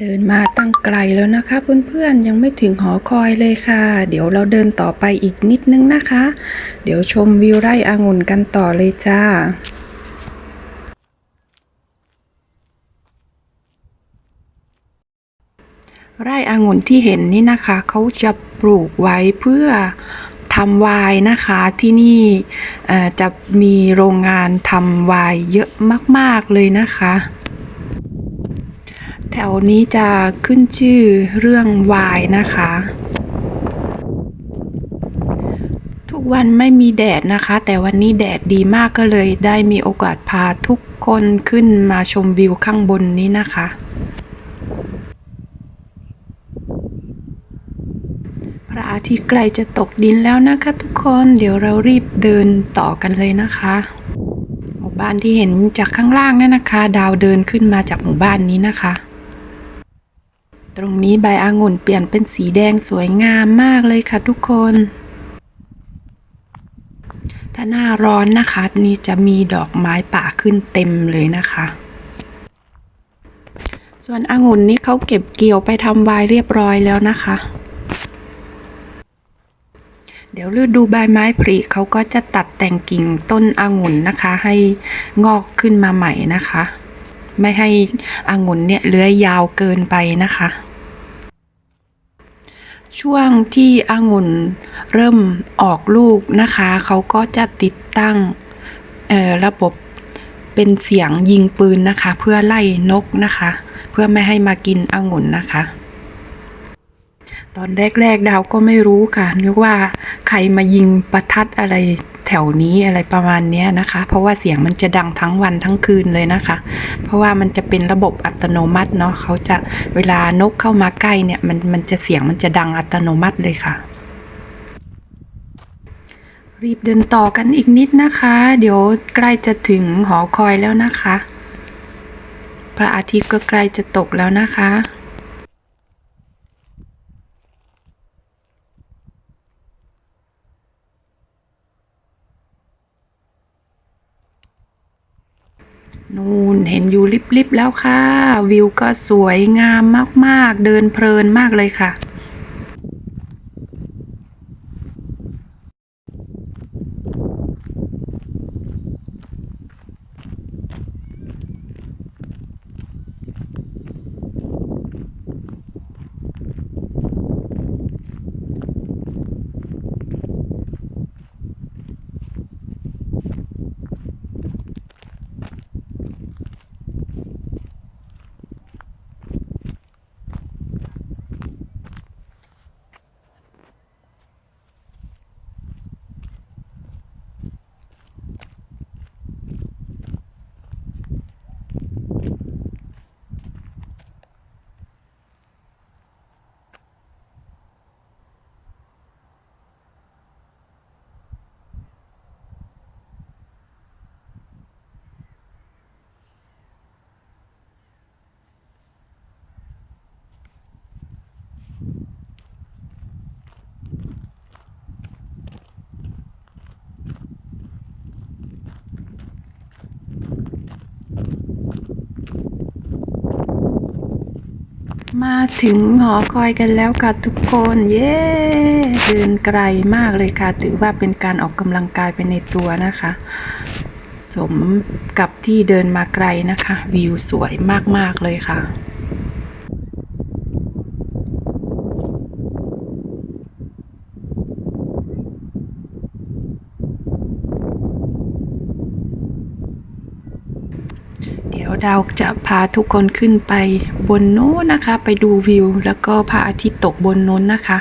เดินมาตั้งไกลแล้วนะคะเพื่อนๆยังไม่ถึงหอคอยเลยค่ะ เดี๋ยวเราเดินต่อไปอีกนิดนึงนะคะ เดี๋ยวชมวิวไร่องุ่นกันต่อเลยจ้าไร่องุ่นที่เห็นนี่นะคะเขาจะปลูกไว้เพื่อทำไวน์นะคะที่นี่จะมีโรงงานทำไวน์เยอะมากๆเลยนะคะ แถวนี้จะขึ้นชื่อเรื่องไวน์นะคะ ทุกวันไม่มีแดดนะคะ แต่วันนี้แดดดีมากก็เลยได้มีโอกาสพาทุกคนขึ้นมาชมวิวข้างบนนี้นะคะ พระอาทิตย์ใกล้จะตกดินแล้วนะคะ ทุกคนเดี๋ยวเรารีบเดินต่อกันเลยนะคะหมู่บ้านที่เห็นจากข้างล่างนั่นนะคะ ดาวเดินขึ้นมาจากหมู่บ้านนี้นะคะ ตรงนี้ใบองุ่นเปลี่ยนเป็นสีแดงสวยงามมากเลยค่ะทุกคน ถ้าหน้าร้อนนะคะ นี่จะมีดอกไม้ป่าขึ้นเต็มเลยนะคะ ส่วนองุ่นนี่เขาเก็บเกี่ยวไปทำวน์เรียบร้อยแล้วนะคะ เดี๋ยวฤดูใบไม้ผลิเขาก็จะตัดแต่งกิ่งต้นองุ่นนะคะ ให้งอกขึ้นมาใหม่นะคะไม่ให้องุ่นเนี่ยเลื้อยยาวเกินไปนะคะ ช่วงที่องุ่นเริ่มออกลูกนะคะ เขาก็จะติดตั้งระบบเป็นเสียงยิงปืนนะคะ เพื่อไล่นกนะคะ เพื่อไม่ให้มากินองุ่นนะคะ ตอนแรกๆดาวก็ไม่รู้ค่ะนึกว่าใครมายิงประทัดอะไรแถวนี้อะไรประมาณนี้นะคะ เพราะว่าเสียงมันจะดังทั้งวันทั้งคืนเลยนะคะ เพราะว่ามันจะเป็นระบบอัตโนมัติเนาะเขาจะเวลานกเข้ามาใกล้เนี่ยมันมันจะเสียงมันจะดังอัตโนมัติเลยค่ะ รีบเดินต่อกันอีกนิดนะคะ เดี๋ยวใกล้จะถึงหอคอยแล้วนะคะ พระอาทิตย์ก็ใกล้จะตกแล้วนะคะ นู่นเห็นอยู่ลิบๆแล้วค่ะ วิวก็สวยงามมากๆ เดินเพลินมากเลยค่ะ มาถึงหอคอยกันแล้วค่ะทุกคน เย้เดินไกลมากเลยค่ะ ถือว่าเป็นการออกกำลังกายไปในตัวนะคะ สมกับที่เดินมาไกลนะคะ วิวสวยมากๆเลยค่ะ ดี๋ยวดาวจะพาทุกคนขึ้นไปบนโน้นนะคะ ไปดูวิว แล้วก็พระอาทิตย์ตกบนโน้นนะคะ